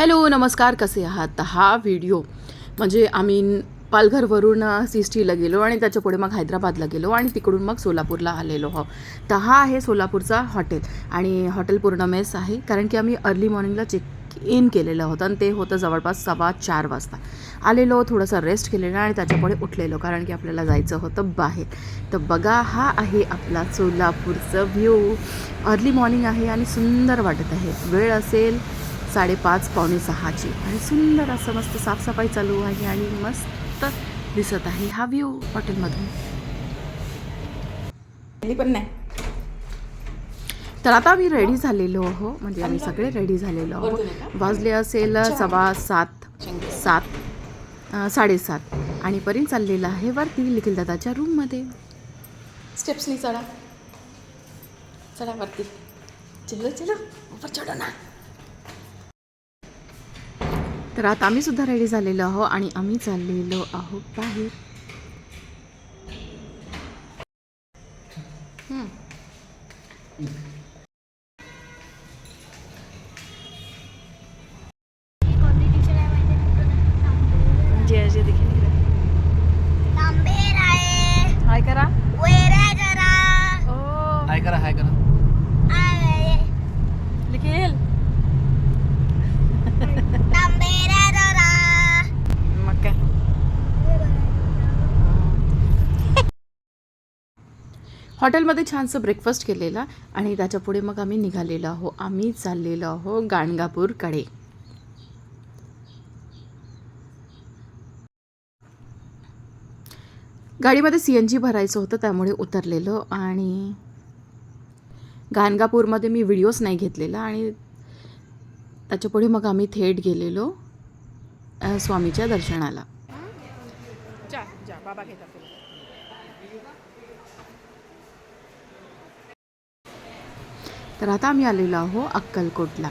Hello नमस्कार कसे आहात? हा व्हिडिओ. म्हणजे आम्ही पालघरवरून सी एस टीला गेलो आणि त्याच्या पुढे मग हैदराबादला गेलो आणि तिकडून मग सोलापूरला आलेलो हो तर हा आहे सोलापूरचा हॉटेल आणि हॉटेल पूर्ण मेस आहे कारण की आम्ही अर्ली मॉर्निंगला चेक इन केलेलं होतं आणि ते होतं जवळपास सव्वा चार वाजता. आलेलो थोडंसं रेस्ट केलेलं आणि त्याच्यापुढे उठलेलो कारण की आपल्याला जायचं होतं बाहेर. तर बघा हा आहे आपला सोलापूरचं व्ह्यू अर्ली मॉर्निंग आहे आणि सुंदर वाटत आहे. वेळ असेल साडेपाच पावणे सहाची. आणि सुंदर असं मस्त साफसफाई चालू आहे आणि मस्त दिसत आहे हा व्ह्यू हॉटेलमधून पण नाही. तर आता आम्ही रेडी झालेलो आहो. म्हणजे आम्ही सगळे रेडी झालेलो आहो. वाजले असेल सव्वा सात सात साडेसात. आणि परीन चाललेला आहे वरती निखिल दादाच्या रूममध्ये स्टेप्सनी चढा. चढा वरती. चलो चलो. ऊपर चढो ना. तर आता आम्ही सुद्धा रेडी झालेलो आहो आणि आम्ही चाललेलो आहो बाहेर. जे हॉटेलमध्ये छानसं ब्रेकफास्ट केलेला आणि त्याच्यापुढे मग आम्ही निघालेलो आहो आम्ही चाललेलो आहो गाणगापूरकडे गाडीमध्ये सी एन जी भरायचं होतं त्यामुळे उतरलेलो आणि गाणगापूरमध्ये मी व्हिडिओज नाही घेतलेला आणि त्याच्यापुढे मग आम्ही थेट गेलेलो स्वामीच्या दर्शनाला. जा जा बाबा तर आता आम्ही आलेलो आहो अक्कलकोटला.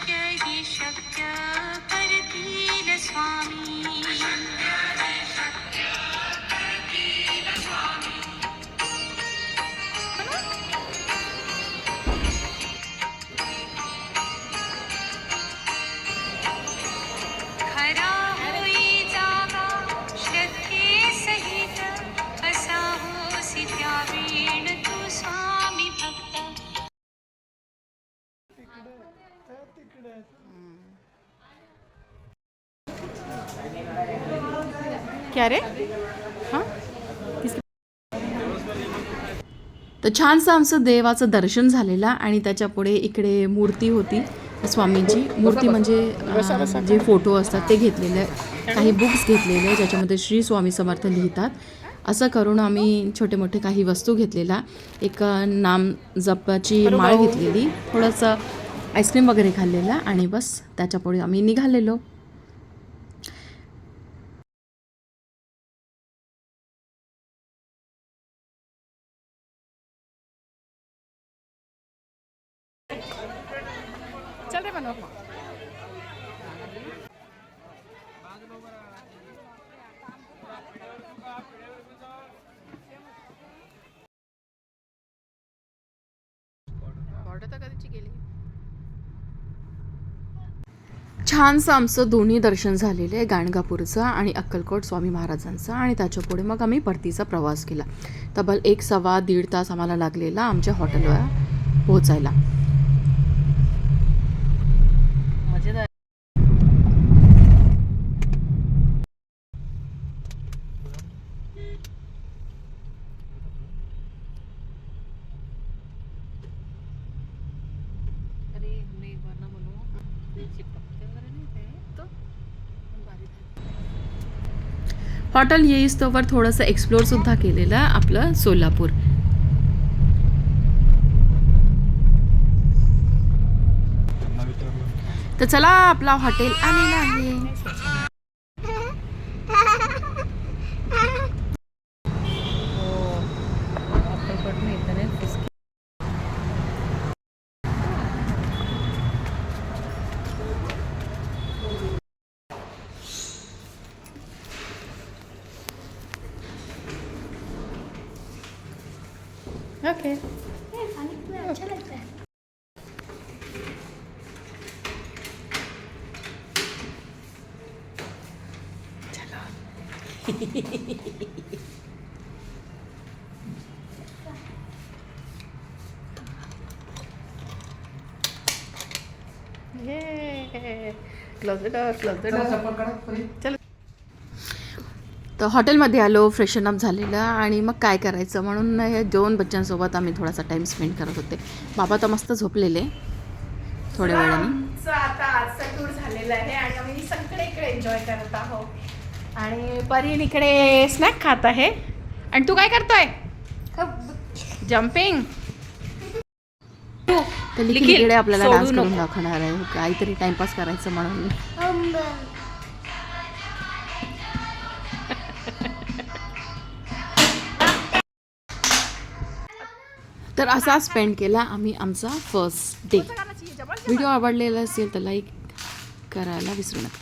क्या रे? हां? तर छानसं आमचं देवाचं दर्शन झालेलं आणि त्याच्या पुढे इकडे मूर्ती होती स्वामींची. मूर्ती म्हणजे जे फोटो असतात ते घेतलेले काही बुक्स घेतलेले ज्याच्यामध्ये श्री स्वामी समर्थ लिहितात. असं करून आम्ही छोटे मोठे काही वस्तू घेतलेला एक नाम जपाची माळ घेतलेली. थोडंसं आईस्क्रीम वगैरे खाल्लेला आणि बस त्याच्या पुढे आम्ही निघालेलो. कधीची गेली? छानसं आमचं दोन्ही दर्शन झालेलं आहे गाणगापूरचं आणि अक्कलकोट स्वामी महाराजांचं. आणि त्याच्या पुढे मग आम्ही परतीचा प्रवास केला. तब्बल एक सव्वा दीड तास आम्हाला लागलेला आमच्या हॉटेलवर पोहोचायला मजेदार चिपकते वगैरे नाही ते तो पण भारी झालं. हॉटेल येईस्तोवर थोडंसं एक्सप्लोअरसुद्धा केलेलं आपलं सोलापूर. तर चला आपला हॉटेल आलेला आहे. okay close the door close the door चल तर हॉटेलमध्ये आलो फ्रेशन अप झालेलं आणि मग काय करायचं? म्हणून या दोन बच्चांसोबत आम्ही थोडासा टाईम स्पेंड करत होते. बाबा तर मस्त झोपलेले थोड्या वेळाने. आमचं आता आजचा टूर झालेला आहे आणि आम्ही सगळे इकडे एन्जॉय करत आहोत. आणि परीन इकडे स्नॅक खात आहे. आणि तू काय करतोय? जम्पिंग तर इकडे आपल्याला डान्स करून. दाखवणार आहे. काहीतरी टाइमपास करायचं म्हणून. तर असा स्पेंड केला आम्ही आमचा फर्स्ट डे व्हिडिओ आवडलेला असेल तर लाईक करायला विसरू नका.